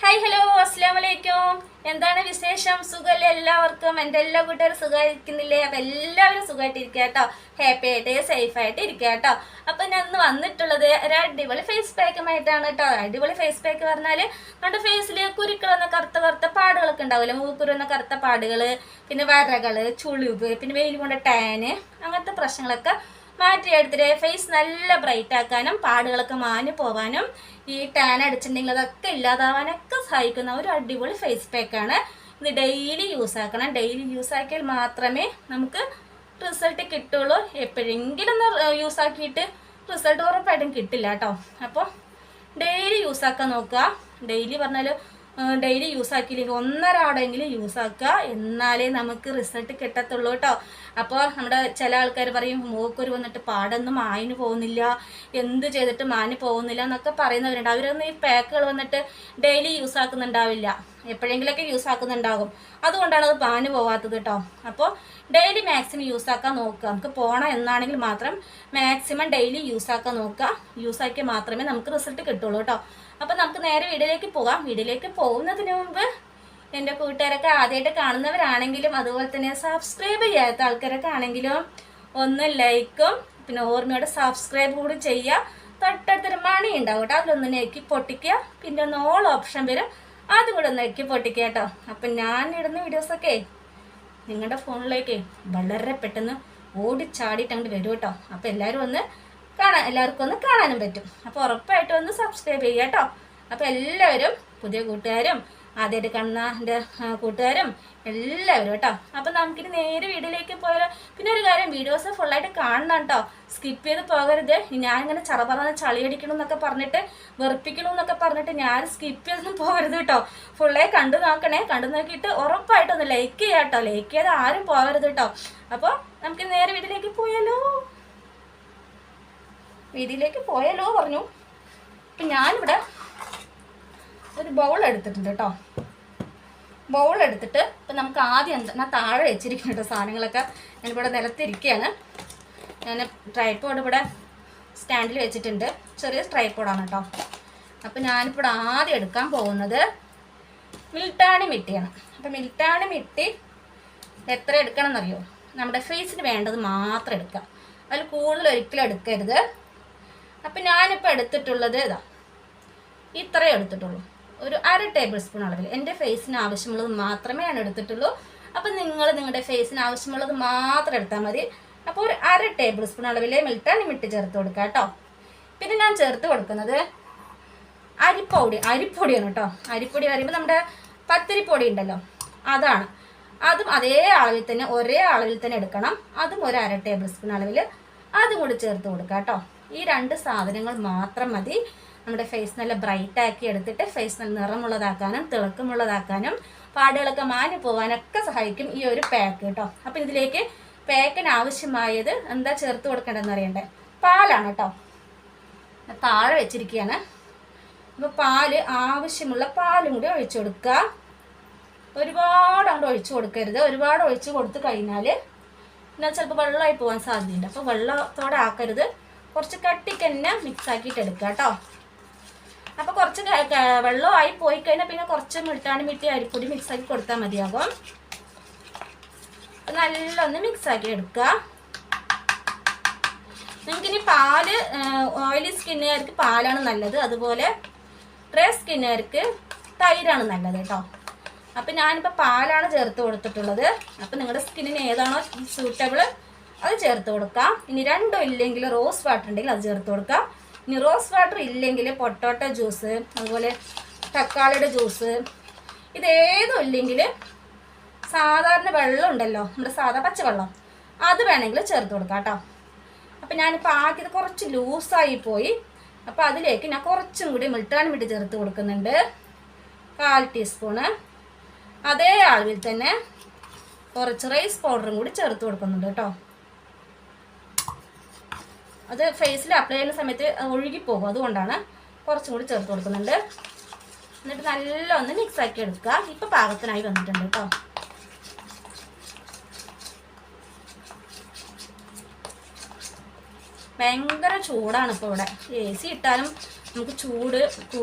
Hi hello അസ്സാം വലൈക്കും എന്താണ് വിശേഷം? സുഖമല്ലേ എല്ലാവർക്കും? എന്റെ എല്ലാ കൂട്ടുകാരും സുഖമായിരിക്കുന്നില്ലേ? അപ്പം എല്ലാവരും സുഖമായിട്ട് ഇരിക്കുക കേട്ടോ. ഹാപ്പി ആയിട്ട് സേഫ് ആയിട്ട് ഇരിക്കുക കേട്ടോ. അപ്പം ഞാൻ ഇന്ന് വന്നിട്ടുള്ളത് ഒരു അടിപൊളി ഫേസ് പാക്കുമായിട്ടാണ് കേട്ടോ. അടിപൊളി ഫേസ് പാക്ക് പറഞ്ഞാൽ നമ്മുടെ ഫേസിൽ കുരുക്കൾ എന്ന കറുത്ത കറുത്ത പാടുകളൊക്കെ ഉണ്ടാവില്ലേ? മൂക്കുരുന്ന കറുത്ത പാടുകൾ പിന്നെ വരകൾ ചുളിവ് പിന്നെ വെയിൽ കൊണ്ട ടാന് അങ്ങനത്തെ പ്രശ്നങ്ങളൊക്കെ മാറ്റിയെടുത്തിട്ട് ഫേസ് നല്ല ബ്രൈറ്റ് ആക്കാനും പാടുകളൊക്കെ മാഞ്ഞു പോവാനും ഈ ടാൻ അടിച്ചിട്ടുണ്ടെങ്കിൽ അതൊക്കെ ഇല്ലാതാവാനൊക്കെ സഹായിക്കുന്ന ഒരു അടിപൊളി ഫേസ് പാക്കാണ് ഇത് ഡെയിലി യൂസ് ആക്കണം. ഡെയിലി യൂസ് ആക്കിയാൽ മാത്രമേ നമുക്ക് റിസൾട്ട് കിട്ടുള്ളൂ. എപ്പോഴെങ്കിലും ഒന്ന് യൂസ് ആക്കിയിട്ട് റിസൾട്ട് ഉറപ്പായിട്ടും കിട്ടില്ല കേട്ടോ. അപ്പോൾ ഡെയിലി യൂസ് ആക്കാൻ നോക്കുക. ഡെയിലി പറഞ്ഞാൽ ഡെയിലി യൂസ് ആക്കിയില്ലെങ്കിൽ ഒന്നര ആടെങ്കിലും യൂസ് ആക്കുക. എന്നാലേ നമുക്ക് റിസൾട്ട് കിട്ടത്തുള്ളൂ കേട്ടോ. അപ്പോൾ നമ്മുടെ ചില ആൾക്കാർ പറയും മൂക്കൊരു വന്നിട്ട് പാടൊന്നും മായിന് പോകുന്നില്ല. എന്ത് ചെയ്തിട്ട് മാന് പോകുന്നില്ല എന്നൊക്കെ പറയുന്നവരുണ്ട്. അവരൊന്നും ഈ പാക്കുകൾ വന്നിട്ട് ഡെയിലി യൂസ് ആക്കുന്നുണ്ടാവില്ല. എപ്പോഴെങ്കിലൊക്കെ യൂസ് ആക്കുന്നുണ്ടാകും. അതുകൊണ്ടാണ് അത് പാന് പോവാത്തത് കേട്ടോ. അപ്പോൾ ഡെയിലി മാക്സിമം യൂസ് ആക്കാൻ നോക്കുക. നമുക്ക് പോകണം എന്നാണെങ്കിൽ മാത്രം മാക്സിമം ഡെയിലി യൂസ് ആക്കാൻ നോക്കുക. യൂസ് ആക്കിയ മാത്രമേ നമുക്ക് റിസൾട്ട് കിട്ടുള്ളൂ കേട്ടോ. അപ്പോൾ നമുക്ക് നേരെ വീഡിയോയിലേക്ക് പോകാം. വീഡിയോയിലേക്ക് പോകുന്നതിന് മുമ്പ് എന്റെ കൂട്ടുകാരൊക്കെ ആദ്യമായിട്ട് കാണുന്നവരാണെങ്കിലും അതുപോലെ തന്നെ സബ്സ്ക്രൈബ് ചെയ്യാത്ത ആൾക്കാരൊക്കെ ആണെങ്കിലും ഒന്ന് ലൈക്കും പിന്നെ ഓർമ്മയോടെ സബ്സ്ക്രൈബ് കൂടി ചെയ്യുക. തൊട്ടടുത്തൊരു മണി ഉണ്ടാവും കേട്ടോ. അതിലൊന്ന് നെക്കി പൊട്ടിക്കുക. പിന്നെ ഒന്ന് ഓൾ ഓപ്ഷൻ വരും. അതും കൂടെ ഒന്ന് നെക്കി പൊട്ടിക്കുക കേട്ടോ. അപ്പം ഞാൻ ഇടുന്ന വീഡിയോസൊക്കെ നിങ്ങളുടെ ഫോണിലേക്ക് വളരെ പെട്ടെന്ന് ഓടിച്ചാടിയിട്ട് അങ്ങോട്ട് വരും കേട്ടോ. അപ്പോൾ എല്ലാവരും ഒന്ന് കാണാൻ എല്ലാവർക്കും ഒന്ന് കാണാനും പറ്റും. അപ്പോൾ ഉറപ്പായിട്ടും ഒന്ന് സബ്സ്ക്രൈബ് ചെയ്യാം കേട്ടോ. അപ്പോൾ എല്ലാവരും പുതിയ കൂട്ടുകാരും ആദ്യമായിട്ട് കാണുന്ന എന്റെ കൂട്ടുകാരും എല്ലാവരും കേട്ടോ. അപ്പം നമുക്കിനി നേരെ വീഡിയോയിലേക്ക് പോയാലോ. പിന്നെ ഒരു കാര്യം വീഡിയോസ് ഫുള്ളായിട്ട് കാണണം കേട്ടോ സ്കിപ്പ് ചെയ്ത് പോകരുത്. ഞാനിങ്ങനെ ചറ പറഞ്ഞ ചളിയടിക്കണം എന്നൊക്കെ പറഞ്ഞിട്ട് വെറുപ്പിക്കണം എന്നൊക്കെ പറഞ്ഞിട്ട് ഞാൻ സ്കിപ്പ് ചെയ്തൊന്നും പോകരുത് കേട്ടോ ഫുള്ളായി കണ്ടു നോക്കണേ. കണ്ടു നോക്കിയിട്ട് ഉറപ്പായിട്ടൊന്ന് ലൈക്ക് ചെയ്യാം കേട്ടോ ലൈക്ക് ചെയ്ത് ആരും പോകരുത് കേട്ടോ അപ്പോൾ നമുക്ക് നേരെ വീട്ടിലേക്ക് പോയാലോ. വീതിയിലേക്ക് പോയാലോ പറഞ്ഞു. അപ്പം ഞാനിവിടെ ഒരു ബൗൾ എടുത്തിട്ടുണ്ട് കേട്ടോ ബൗൾ എടുത്തിട്ട് ഇപ്പം നമുക്ക് ആദ്യം എന്താ ഞാൻ താഴെ വെച്ചിരിക്കുന്നു കേട്ടോ സാധനങ്ങളൊക്കെ. ഞാനിവിടെ നിലത്തിരിക്കുകയാണ്. ഞാൻ ട്രൈപ്പോഡ് ഇവിടെ സ്റ്റാൻഡിൽ വെച്ചിട്ടുണ്ട്. ചെറിയ ട്രൈപ്പോഡാണ് കേട്ടോ അപ്പം ഞാനിപ്പോൾ ആദ്യം എടുക്കാൻ പോകുന്നത് മിൽട്ടാണി മിട്ടിയാണ്. അപ്പം മിൽട്ടാണി മിട്ടി എത്ര എടുക്കണം എന്നറിയോ? നമ്മുടെ ഫേസിന് വേണ്ടത് മാത്രം എടുക്കുക. അതിൽ കൂടുതൽ ഒരിക്കലും എടുക്കരുത്. അപ്പം ഞാനിപ്പോൾ എടുത്തിട്ടുള്ളത് ഇതാ. ഇത്രയേ എടുത്തിട്ടുള്ളൂ. ഒരു അര ടേബിൾ സ്പൂൺ അളവിൽ. എന്റെ ഫേസിന് ആവശ്യമുള്ളത് മാത്രമേ ഞാൻ എടുത്തിട്ടുള്ളൂ. അപ്പം നിങ്ങൾ നിങ്ങളുടെ ഫേസിന് ആവശ്യമുള്ളത് മാത്രം എടുത്താൽ മതി. അപ്പോൾ ഒരു അര ടേബിൾ സ്പൂൺ അളവിൽ മിൽട്ടാണി മിട്ട് ചേർത്ത് കൊടുക്കുക കേട്ടോ. പിന്നെ ഞാൻ ചേർത്ത് കൊടുക്കുന്നത് അരിപ്പൊടി. അരിപ്പൊടിയാണ് കേട്ടോ. അരിപ്പൊടി പറയുമ്പോൾ നമ്മുടെ പത്തിരിപ്പൊടി ഉണ്ടല്ലോ. അതാണ്. അതും അതേ അളവിൽ തന്നെ ഒരേ അളവിൽ തന്നെ എടുക്കണം. അതും ഒരു അര ടേബിൾ സ്പൂൺ അളവിൽ. അതും കൂടി ചേർത്ത് കൊടുക്കുക കേട്ടോ. ഈ രണ്ട് സാധനങ്ങൾ മാത്രം മതി. നമ്മുടെ ഫേസ് നല്ല ബ്രൈറ്റ് ആക്കി എടുത്തിട്ട് ഫേസ് നല്ല നിറമുള്ളതാക്കാനും തിളക്കമുള്ളതാക്കാനും പാടുകളൊക്കെ മാഞ്ഞു പോകാനൊക്കെ സഹായിക്കും ഈ ഒരു പാക്ക് കേട്ടോ അപ്പം ഇതിലേക്ക് പാക്കിന് ആവശ്യമായത് എന്താ ചേർത്ത് കൊടുക്കേണ്ടതെന്ന് അറിയണ്ടേ? പാലാണ് കേട്ടോ താഴെ വെച്ചിരിക്കുകയാണ്. അപ്പോൾ പാൽ ആവശ്യമുള്ള പാലും കൂടി ഒഴിച്ചു കൊടുക്കുക. ഒരുപാട് അങ്ങോട്ട് ഒഴിച്ചു കൊടുക്കരുത്. ഒരുപാട് ഒഴിച്ചു കൊടുത്തു കഴിഞ്ഞാൽ എന്നാൽ ചിലപ്പോൾ വെള്ളമായി പോകാൻ സാധ്യതയുണ്ട്. അപ്പോൾ വെള്ളത്തോടെ ആക്കരുത്. കുറച്ച് കട്ടിക്ക് തന്നെ മിക്സ് ആക്കിയിട്ട് എടുക്കുക കേട്ടോ അപ്പോൾ കുറച്ച് ആയി പോയി കഴിഞ്ഞാൽ പിന്നെ കുറച്ച് മിട്ടാണ് മിട്ടി അരിപ്പൊടി മിക്സ് ആക്കി കൊടുത്താൽ മതിയാകും നല്ലൊന്ന് മിക്സ് ആക്കി എടുക്കുക നിങ്ങൾക്ക് ഇനി പാൽ ഓയിലി സ്കിന്നുകാർക്ക് പാലാണ് നല്ലത്. അതുപോലെ ഡ്രൈ സ്കിന്നുകാർക്ക് തൈരാണ് നല്ലത് കേട്ടോ അപ്പം ഞാനിപ്പോൾ പാലാണ് ചേർത്ത് കൊടുത്തിട്ടുള്ളത്. അപ്പം നിങ്ങളുടെ സ്കിന്നിന് ഏതാണോ സൂട്ടബിൾ അത് ചേർത്ത് കൊടുക്കാം. ഇനി രണ്ടും ഇല്ലെങ്കിൽ റോസ് വാട്ടർ ഉണ്ടെങ്കിൽ അത് ചേർത്ത് കൊടുക്കാം. ഇനി റോസ് വാട്ടർ ഇല്ലെങ്കിൽ പൊട്ടോട്ടോ ജ്യൂസ് അതുപോലെ തക്കാളിയുടെ ജ്യൂസ് ഇതേതും ഇല്ലെങ്കിൽ സാധാരണ വെള്ളം ഉണ്ടല്ലോ നമ്മുടെ സാധാ പച്ചവെള്ളം അത് വേണമെങ്കിൽ ചേർത്ത് കൊടുക്കാം കേട്ടോ. അപ്പം ഞാനിപ്പോൾ ആക്കിയത് കുറച്ച് ലൂസായി പോയി അപ്പോൾ അതിലേക്ക് ഞാൻ കുറച്ചും കൂടി മിൾട്ടാൻ വേണ്ടി ചേർത്ത് കൊടുക്കുന്നുണ്ട്. കാൽ ടീസ്പൂണ്. അതേ അളവിൽ തന്നെ കുറച്ച് റൈസ് പൗഡറും കൂടി ചേർത്ത് കൊടുക്കുന്നുണ്ട് കേട്ടോ. അത് ഫേസിൽ അപ്ലൈ ചെയ്യുന്ന സമയത്ത് ഒഴുകി ഒഴുകിപ്പോകും. അതുകൊണ്ടാണ് കുറച്ചും കൂടി ചേർത്ത് കൊടുക്കുന്നുണ്ട്. എന്നിട്ട് നല്ല ഒന്ന് മിക്സ് ആക്കി എടുക്കുക. ഇപ്പൊ പാകത്തിനായി വന്നിട്ടുണ്ട് കേട്ടോ ഭയങ്കര ചൂടാണ് ഇപ്പോൾ ഇവിടെ. എ സി ഇട്ടാലും നമുക്ക് ചൂട്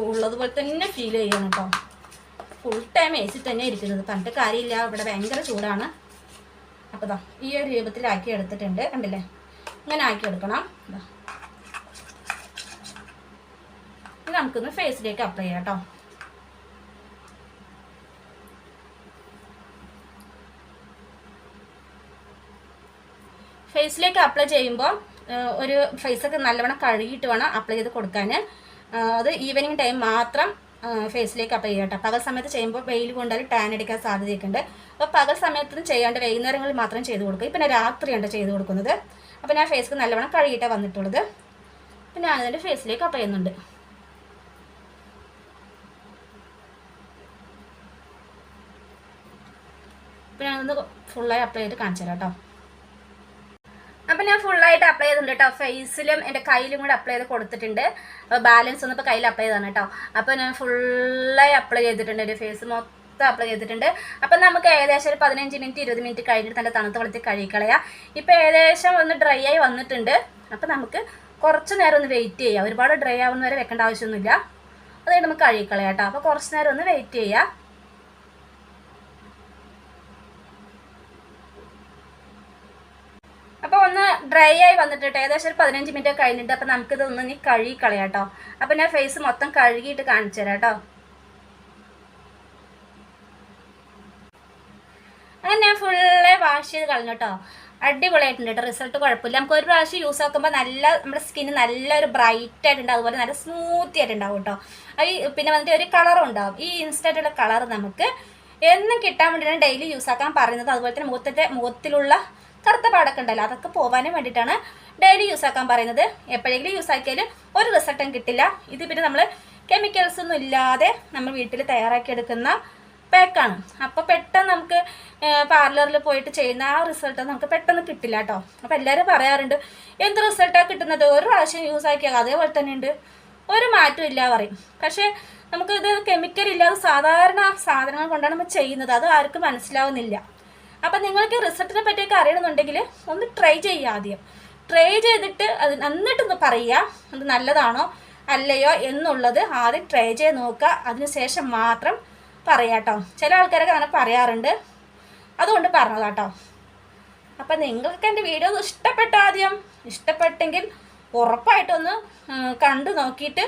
ഉള്ളതുപോലെ തന്നെ ഫീൽ ചെയ്യണം കേട്ടോ ഫുൾ ടൈം എ സി തന്നെ ഇരിക്കുന്നത്. പണ്ട് കാര്യമില്ല. ഇവിടെ ഭയങ്കര ചൂടാണ്. അപ്പോൾ ഈ ഒരു രൂപത്തിലാക്കി എടുത്തിട്ടുണ്ട്. കണ്ടില്ലേ? ഇങ്ങനെ ആക്കി എടുക്കണം. ദാ. ഇനി നമുക്കൊന്ന് ഫേസിലേക്ക് അപ്ലൈ ചെയ്യാം കേട്ടോ ഫേസിലേക്ക് അപ്ലൈ ചെയ്യുമ്പോൾ ഒരു ഫേസൊക്കെ നല്ലവണ്ണം കഴുകിയിട്ട് വേണം അപ്ലൈ ചെയ്ത് കൊടുക്കാൻ അത് ഈവനിങ് ടൈം മാത്രം ഫേസിലേക്ക് അപ്ലൈ ചെയ്യാം കേട്ടോ പകൽ സമയത്ത് ചെയ്യുമ്പോൾ വെയിൽ കൊണ്ടാൽ ടാൻ അടിക്കാൻ സാധ്യതയൊക്കെ ഉണ്ട്. അപ്പോൾ പകൽ സമയത്തും ചെയ്യാണ്ട് വൈകുന്നേരങ്ങളിൽ മാത്രം ചെയ്ത് കൊടുക്കുക. ഇപ്പം രാത്രിയാണ് ചെയ്ത് കൊടുക്കുന്നത്. അപ്പോൾ ഞാൻ ഫേസ്ക്ക് നല്ലവണ്ണം കഴുകിയിട്ടാണ് വന്നിട്ടുള്ളത്. ഞാൻ അതിന്റെ ഫേസിലേക്ക് അപ്ലൈ ചെയ്യുന്നുണ്ട്. ഇപ്പം ഞാനൊന്ന് ഫുള്ളായി അപ്ലൈ ചെയ്ത് കാണിച്ചു തരാം കേട്ടോ അപ്പം ഞാൻ ഫുള്ളായിട്ട് അപ്ലൈ ചെയ്തിട്ടുണ്ട് കേട്ടോ ഫേസിലും എന്റെ കയ്യിലും കൂടെ അപ്ലൈ ചെയ്ത് കൊടുത്തിട്ടുണ്ട്. അപ്പോൾ ബാലൻസ് ഒന്നും ഇപ്പോൾ കയ്യിൽ അപ്ലൈ ചെയ്താണ് കേട്ടോ അപ്പോൾ ഞാൻ ഫുള്ളായി അപ്ലൈ ചെയ്തിട്ടുണ്ട് എന്റെ ഫേസ് മൊത്തം. അപ്ലൈ ചെയ്തിട്ടുണ്ട്. അപ്പം നമുക്ക് ഏകദേശം ഒരു പതിനഞ്ച് മിനിറ്റ് ഇരുപത് മിനിറ്റ് കഴിഞ്ഞിട്ട് നല്ല തണുത്ത വെള്ളത്തിൽ കഴുകിക്കളയാം. ഇപ്പോൾ ഏകദേശം ഒന്ന് ഡ്രൈ ആയി വന്നിട്ടുണ്ട്. അപ്പം നമുക്ക് കുറച്ച് നേരം ഒന്ന് വെയിറ്റ് ചെയ്യാം. ഒരുപാട് ഡ്രൈ ആവുന്ന വരെ വെക്കേണ്ട ആവശ്യമൊന്നുമില്ല. അത് നമുക്ക് കഴുകിക്കളയാം കേട്ടോ. അപ്പോൾ കുറച്ച് നേരം ഒന്ന് വെയിറ്റ് ചെയ്യാം. അപ്പോൾ ഒന്ന് ഡ്രൈ ആയി വന്നിട്ട് ഏകദേശം ഒരു പതിനഞ്ച് മിനിറ്റ് കഴിഞ്ഞിട്ട് അപ്പോൾ നമുക്കിത് ഒന്ന് ഇനി കഴുകി കളയാം കേട്ടോ. അപ്പോൾ ഞാൻ ഫേസ് മൊത്തം കഴുകിയിട്ട് കാണിച്ചു തരാം കേട്ടോ അങ്ങനെ ഞാൻ ഫുള്ള് വാഷ് ചെയ്ത് കളഞ്ഞു കേട്ടോ അടിപൊളിയായിട്ടുണ്ട് കേട്ടോ റിസൾട്ട് കുഴപ്പമില്ല. നമുക്ക് ഒരു പ്രാവശ്യം യൂസ് ആക്കുമ്പോൾ നല്ല നമ്മുടെ സ്കിന്ന് നല്ലൊരു ബ്രൈറ്റ് ആയിട്ടുണ്ടാവും അതുപോലെ നല്ല സ്മൂത്തി ആയിട്ടുണ്ടാവും കേട്ടോ ഈ പിന്നെ വന്നിട്ട് ഒരു കളറും ഉണ്ടാവും. ഈ ഇൻസ്റ്റന്റുള്ള കളർ നമുക്ക് എന്നും കിട്ടാൻ വേണ്ടിയിട്ടാണ് ഡെയിലി യൂസ് ആക്കാൻ പറയുന്നത്. അതുപോലെ തന്നെ മുഖത്തിന്റെ മുഖത്തിലുള്ള കറുത്ത പാടൊക്കെ ഉണ്ടല്ലോ അതൊക്കെ പോകാനും വേണ്ടിയിട്ടാണ് ഡെയിലി യൂസ് ആക്കാൻ പറയുന്നത്. എപ്പോഴെങ്കിലും യൂസ് ആക്കിയാലും ഒരു റിസൾട്ടും കിട്ടില്ല. ഇത് പിന്നെ നമ്മൾ കെമിക്കൽസ് ഒന്നും ഇല്ലാതെ നമ്മൾ വീട്ടിൽ തയ്യാറാക്കി എടുക്കുന്ന പാക്കാണ് അപ്പോൾ പെട്ടെന്ന് നമുക്ക് പാർലറിൽ പോയിട്ട് ചെയ്യുന്ന ആ റിസൾട്ട് നമുക്ക് പെട്ടെന്ന് കിട്ടില്ല കേട്ടോ അപ്പോൾ എല്ലാവരും പറയാറുണ്ട് എന്ത് റിസൾട്ടാണ് കിട്ടുന്നത്? ഒരു പ്രാവശ്യം യൂസ് ആക്കിയാൽ അതേപോലെ തന്നെ ഉണ്ട് ഒരു മാറ്റവും ഇല്ല പറയും. പക്ഷേ നമുക്കിത് കെമിക്കൽ ഇല്ലാതെ സാധാരണ സാധനങ്ങൾ കൊണ്ടാണ് നമ്മൾ ചെയ്യുന്നത്. അത് ആർക്കും മനസ്സിലാവുന്നില്ല. അപ്പം നിങ്ങൾക്ക് റിസൾട്ടിനെ പറ്റിയൊക്കെ അറിയണമെന്നുണ്ടെങ്കിൽ ഒന്ന് ട്രൈ ചെയ്യുക ആദ്യം. ട്രൈ ചെയ്തിട്ട് അത് എന്നിട്ടൊന്ന് പറയുക അത് നല്ലതാണോ? അല്ലയോ? എന്നുള്ളത് ആദ്യം ട്രൈ ചെയ്ത് നോക്കുക. അതിനുശേഷം മാത്രം പറയാം കേട്ടോ ചില ആൾക്കാരൊക്കെ അങ്ങനെ പറയാറുണ്ട്. അതുകൊണ്ട് പറഞ്ഞതാട്ടോ. അപ്പം നിങ്ങൾക്ക് എന്റെ വീഡിയോ ഒന്ന് ഇഷ്ടപ്പെട്ട ആദ്യം? ഇഷ്ടപ്പെട്ടെങ്കിൽ ഉറപ്പായിട്ടൊന്ന് കണ്ടു നോക്കിയിട്ട്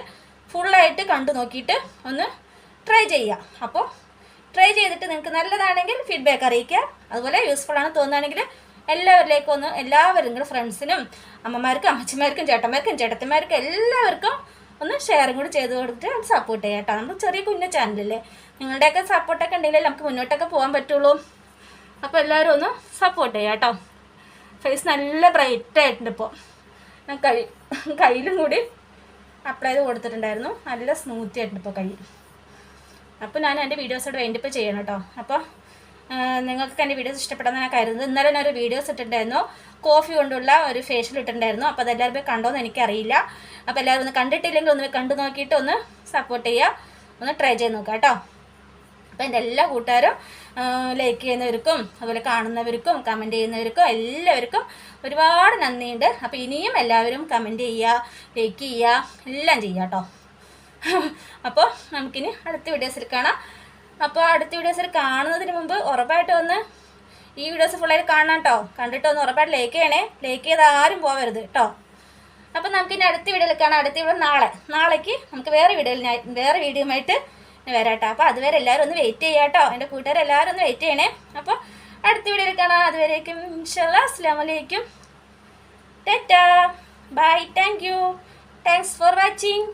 ഫുള്ളായിട്ട് കണ്ടു നോക്കിയിട്ട് ഒന്ന് ട്രൈ ചെയ്യുക. അപ്പോൾ ട്രൈ ചെയ്തിട്ട് നിങ്ങൾക്ക് നല്ലതാണെങ്കിൽ ഫീഡ്ബാക്ക് അറിയിക്കുക. അതുപോലെ യൂസ്ഫുൾ ആണ് തോന്നുകയാണെങ്കിൽ എല്ലാവരിലേക്കും ഒന്ന് എല്ലാവരും നിങ്ങളുടെ ഫ്രണ്ട്സിനും അമ്മമാർക്കും അമ്മച്ചിമാർക്കും ചേട്ടന്മാർക്കും ചേട്ടത്തിമാർക്കും എല്ലാവർക്കും ഒന്ന് ഷെയറും കൂടി ചെയ്ത് കൊടുത്തിട്ട് സപ്പോർട്ട് ചെയ്യാം കേട്ടോ. നമ്മൾ ചെറിയ കുഞ്ഞു ചാനലല്ലേ നിങ്ങളുടെയൊക്കെ സപ്പോർട്ടൊക്കെ ഉണ്ടെങ്കിൽ നമുക്ക് മുന്നോട്ടൊക്കെ പോകാൻ പറ്റുള്ളൂ. അപ്പോൾ എല്ലാവരും ഒന്ന് സപ്പോർട്ട് ചെയ്യാം കേട്ടോ. ഫേസ് നല്ല ബ്രൈറ്റ് ആയിട്ടുണ്ട് ഇപ്പോൾ ഞാൻ കൈ കയ്യിലും കൂടി അപ്ലൈ ചെയ്ത് കൊടുത്തിട്ടുണ്ടായിരുന്നു. നല്ല സ്മൂത്തി ആയിട്ടുണ്ട് ഇപ്പോൾ കൈ. അപ്പോൾ ഞാൻ എന്റെ വീഡിയോസോട് വേണ്ടിപ്പോൾ ചെയ്യണം കേട്ടോ. അപ്പോൾ നിങ്ങൾക്ക് എന്റെ വീഡിയോസ് ഇഷ്ടപ്പെട്ടെന്ന് ഞാൻ കരുതുന്നത് ഇന്നലെ ഞാൻ ഒരു വീഡിയോസ് ഇട്ടിട്ടുണ്ടായിരുന്നു. കോഫി കൊണ്ടുള്ള ഒരു ഫേഷ്യൽ ഇട്ടിട്ടുണ്ടായിരുന്നു. അപ്പോൾ അതെല്ലാവരും പോയി കണ്ടോന്ന് എനിക്കറിയില്ല. അപ്പോൾ എല്ലാവരും ഒന്ന് കണ്ടിട്ടില്ലെങ്കിൽ ഒന്ന് കണ്ടു നോക്കിയിട്ട് ഒന്ന് സപ്പോർട്ട് ചെയ്യുക. ഒന്ന് ട്രൈ ചെയ്ത് നോക്കാം കേട്ടോ. അപ്പോൾ എന്റെ എല്ലാ കൂട്ടുകാരും ലൈക്ക് ചെയ്യുന്നവർക്കും അതുപോലെ കാണുന്നവർക്കും കമന്റ് ചെയ്യുന്നവർക്കും എല്ലാവർക്കും ഒരുപാട് നന്ദിയുണ്ട്. അപ്പോൾ ഇനിയും എല്ലാവരും കമന്റ് ചെയ്യുക ലൈക്ക് ചെയ്യുക എല്ലാം ചെയ്യുക കേട്ടോ. അപ്പോൾ നമുക്കിനി അടുത്ത വീഡിയോസിൽ കാണാം. അപ്പോൾ അടുത്ത വീഡിയോസിൽ കാണുന്നതിന് മുമ്പ് ഉറപ്പായിട്ട് ഒന്ന് ഈ വീഡിയോസ് ഫുള്ളായിട്ട് കാണണം കേട്ടോ കണ്ടിട്ട് ഒന്ന് ഉറപ്പായിട്ട് ലൈക്ക് ചെയ്യണേ. ലൈക്ക് ചെയ്ത് ആരും പോകരുത് കേട്ടോ അപ്പോൾ നമുക്കിനി അടുത്ത വീഡിയോയിൽ കാണാം. അടുത്ത വീഡിയോ നാളെ. നാളേക്ക് നമുക്ക് വേറെ വീഡിയോയിൽ വേറെ വീഡിയോയുമായിട്ട് വരാം കേട്ടോ അപ്പോൾ അതുവരെ എല്ലാവരും ഒന്ന് വെയിറ്റ് ചെയ്യാം കേട്ടോ എന്റെ കൂട്ടുകാർ എല്ലാവരും ഒന്ന് വെയിറ്റ് ചെയ്യണേ. അപ്പോൾ അടുത്ത വീഡിയോയിൽ കാണാം. അതുവരേക്കും ഇൻഷാല്ലാ അസ്സാം വലൈക്കും ടെറ്റാ. Bye thank you thanks for watching